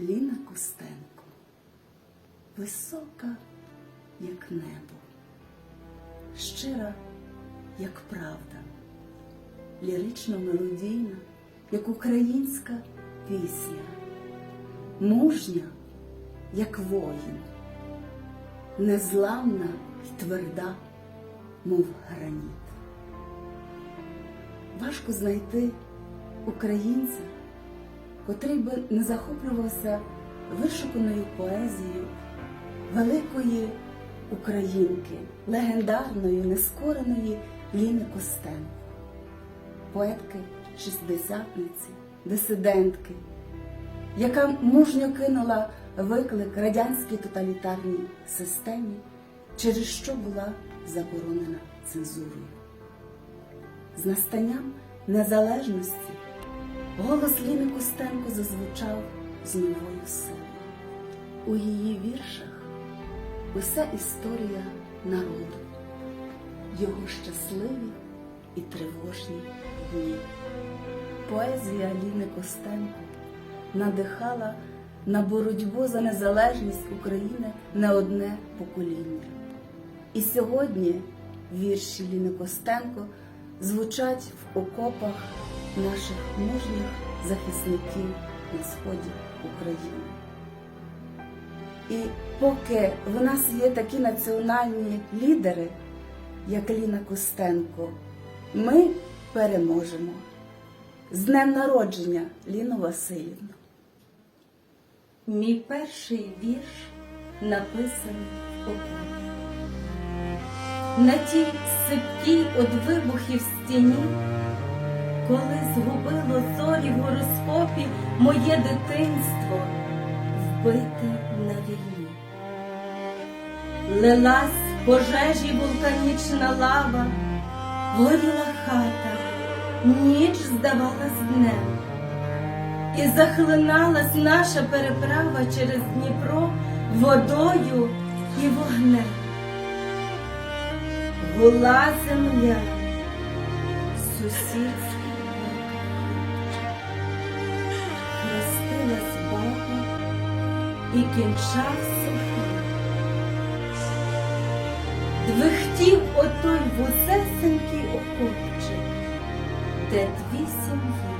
Ліна Костенко, висока, як небо, щира, як правда, лірично мелодійна, як українська пісня, мужня, як воїн, незламна й тверда, мов граніт. Важко знайти українця, котрий би не захоплювався вишуканою поезією великої українки, легендарної, нескореної Ліни Костенко, поетки шістдесятниці, дисидентки, яка мужньо кинула виклик радянській тоталітарній системі, через що була заборонена цензурою. З настанням незалежності голос Ліни Костенко зазвучав з новою силою. У її віршах уся історія народу, його щасливі і тривожні дні. Поезія Ліни Костенко надихала на боротьбу за незалежність України не одне покоління. І сьогодні вірші Ліни Костенко звучать в окопах наших мужніх захисників на сході України. І поки в нас є такі національні лідери, як Ліна Костенко, ми переможемо. З днем народження, Ліно Васильівна. Мій перший вірш написаний в окопі. На тій сипкій од вибухів стіні, коли згубило зорі в гороскопі моє дитинство, вбите на війні. Лилась пожежі вулканічна лава, горіла хата, ніч здавалась днем. І захлиналась наша переправа через Дніпро водою і вогнем. Гула земля, сусідський і кінчався. Двихтів отой вузесенький окопчик, де дві сім'ї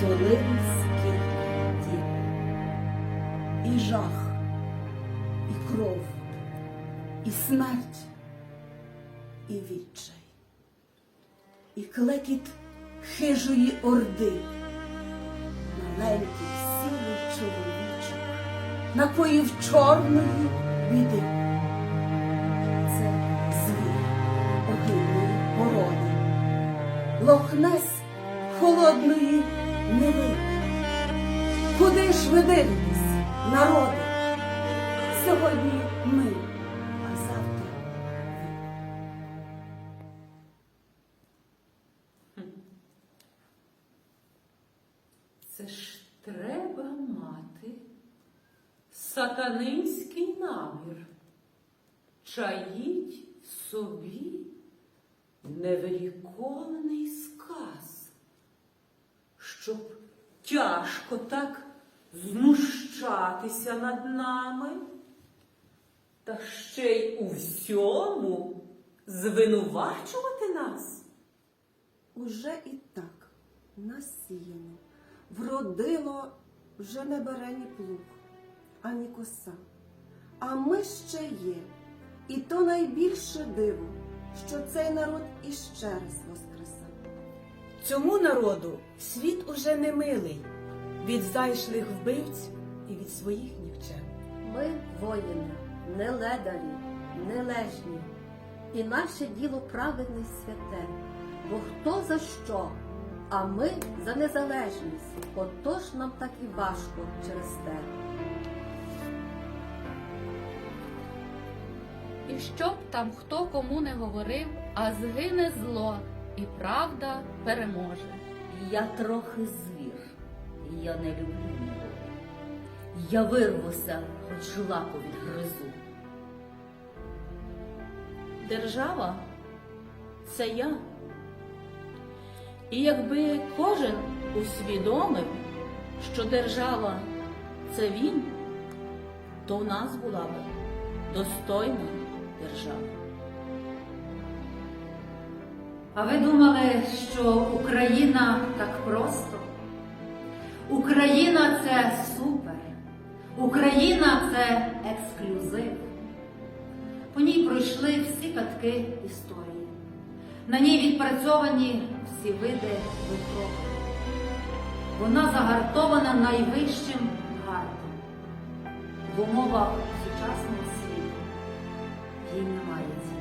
тулились кілька. І жах, і кров, і смерть і відчай, і клекіт хижої орди, маленький сілий чоловічок, напоїв чорної біди. Це звір огидної породи, лохнес холодної неви. Куди ж ви дивитесь, народи? Сьогодні ми, сатанинський намір. Чаїть в собі невеликовний сказ, щоб тяжко так знущатися над нами, та ще й у всьому звинувачувати нас. Уже і так насіяно, вродило вже не бере ні плуг, ані коса. А ми ще є, і то найбільше диво, що цей народ іще раз воскресав. Цьому народу світ уже не милий від зайшлих вбивць і від своїх нікчем. Ми воїни, не ледарі, не лежні, і наше діло праведне й святе, бо хто за що, а ми за незалежність, отож нам так і важко через те. І щоб там хто кому не говорив, а згине зло, і правда переможе. Я трохи звір, я не люблю нього. Я вирвуся, хоч лапу відгризу. Держава це я. І якби кожен усвідомив, що держава це він, то в нас була би достойна держава. А ви думали, що Україна так просто? Україна це супер. Україна це ексклюзив. По ній пройшли всі катки історії. На ній відпрацьовані всі види випробувань. Вона загартована найвищим гардом. В умовах сучасного in the life.